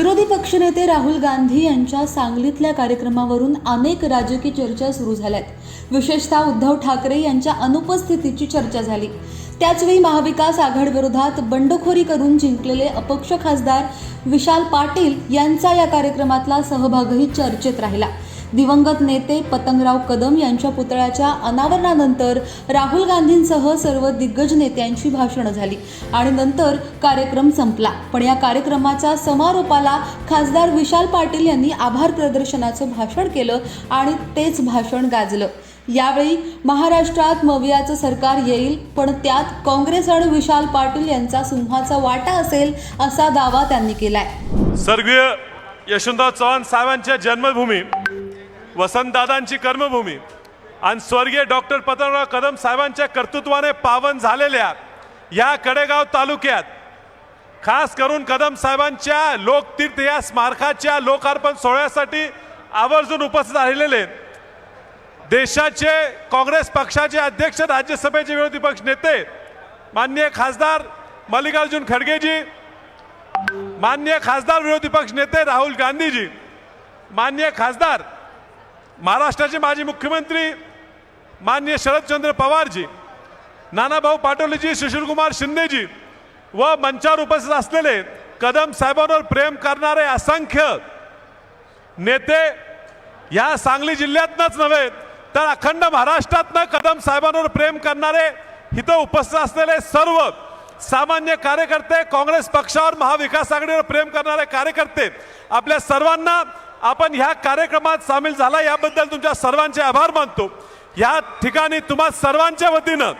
विरोधी पक्षनेते राहुल गांधी यांच्या सांगलीतल्या कार्यक्रमावरून अनेक राजकीय चर्चा सुरू झाल्यात. विशेषतः उद्धव ठाकरे यांच्या अनुपस्थितीची चर्चा झाली. त्याचवेळी महाविकास आघाडीविरोधात बंडखोरी करून जिंकलेले अपक्ष खासदार विशाल पाटील यांचा या कार्यक्रमातला सहभागही चर्चेत राहिला. दिवंगत नेते पतंगराव कदम यांच्या पुतळ्याच्या अनावरणानंतर राहुल गांधींसह सर्व दिग्गज नेत्यांची भाषणं झाली. आणि नंतर कार्यक्रम संपला. पण या कार्यक्रमाच्या समारोपाला खासदार विशाल पाटील यांनी आभार प्रदर्शनाचं भाषण केलं आणि तेच भाषण गाजलं. यावेळी महाराष्ट्रात मवियाचं सरकार येईल पण त्यात काँग्रेस आणि विशाल पाटील यांचा सिंहाचा वाटा असेल असा दावा त्यांनी केलाय. स्वर्गीय यशवंतराव चव्हाण साहेबांच्या जन्मभूमी वसंतदादांची कर्मभूमी आणि स्वर्गीय डॉक्टर पतंगराव कदम साहेबांच्या कर्तृत्वाने पावन झालेल्या या कडेगाव तालुक्यात खास करून कदम साहेबांच्या लोकतीर्थ या स्मारकाच्या लोकार्पण सोहळ्यासाठी आवर्जून उपस्थित राहिलेले देशाचे काँग्रेस पक्षाचे अध्यक्ष राज्यसभेचे विरोधी पक्ष नेते माननीय खासदार मल्लिकार्जुन खडगेजी मान्य खासदार विरोधी पक्ष नेते राहुल गांधीजी मान्य खासदार महाराष्ट्राचे माजी मुख्यमंत्री मान्य शरदचंद्र पवारजी नानाभाऊ पाटोलेजी सुशीलकुमार शिंदेजी व मंचावर उपस्थित असलेले कदम साहेबांवर प्रेम करणारे असंख्य नेते या सांगली जिल्ह्यातनंच नव्हे तर अखंड महाराष्ट्रातनं कदम साहेबांवर प्रेम करणारे इथं उपस्थित असलेले सर्व सामान्य कार्यकर्ते काँग्रेस पक्षावर महाविकास आघाडीवर प्रेम करणारे कार्यकर्ते आपल्या सर्वांना आपण ह्या कार्यक्रमात सामील झाला याबद्दल तुमच्या सर्वांचे आभार मानतो. या ठिकाणी तुम्हा सर्वांच्या वतीनं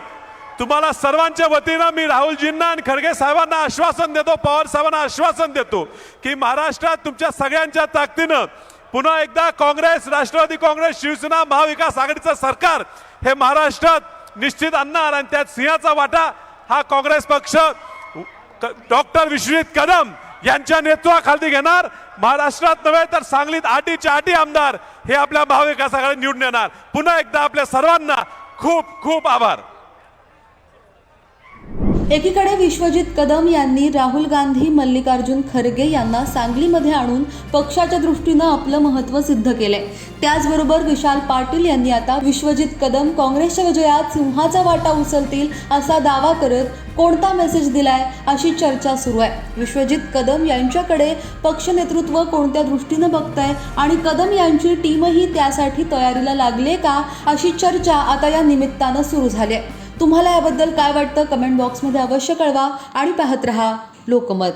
तुम्हाला सर्वांच्या वतीनं मी राहुलजींना आणि खडगे साहेबांना आश्वासन देतो पवार साहेबांना आश्वासन देतो की महाराष्ट्रात तुमच्या सगळ्यांच्या ताकदीनं पुन्हा एकदा काँग्रेस राष्ट्रवादी काँग्रेस शिवसेना महाविकास आघाडीचं सरकार हे महाराष्ट्रात निश्चित आणणार आणि त्यात सिंहाचा वाटा हा काँग्रेस पक्ष डॉक्टर विश्वजित कदम यांच्या नेतृत्वाखाली घेणार. महाराष्ट्रात नव्हे तर सांगलीत आटीच्या आटी आमदार हे आपल्या महाविकास निवडून येणार. पुन्हा एकदा आपल्या सर्वांना खूप खूप आभार. एकीकडे विश्वजित कदम यांनी राहुल गांधी मल्लिकार्जुन खरगे यांना सांगलीमध्ये आणून पक्षाच्या दृष्टीनं आपलं महत्त्व सिद्ध केलंय. त्याचबरोबर विशाल पाटील यांनी आता विश्वजित कदम काँग्रेसच्या विजयात सिंहाचा वाटा उचलतील असा दावा करत कोणता मेसेज दिलाय अशी चर्चा सुरू आहे. विश्वजित कदम यांच्याकडे पक्ष नेतृत्व कोणत्या दृष्टीनं बघताय आणि कदम यांची टीमही त्यासाठी तयारीला लागले का अशी चर्चा आता या निमित्तानं सुरू झाली आहे तुम्हाला याबद्दल काय वाटतं? कमेंट बॉक्समध्ये अवश्य कळवा आणि पाहत रहा लोकमत.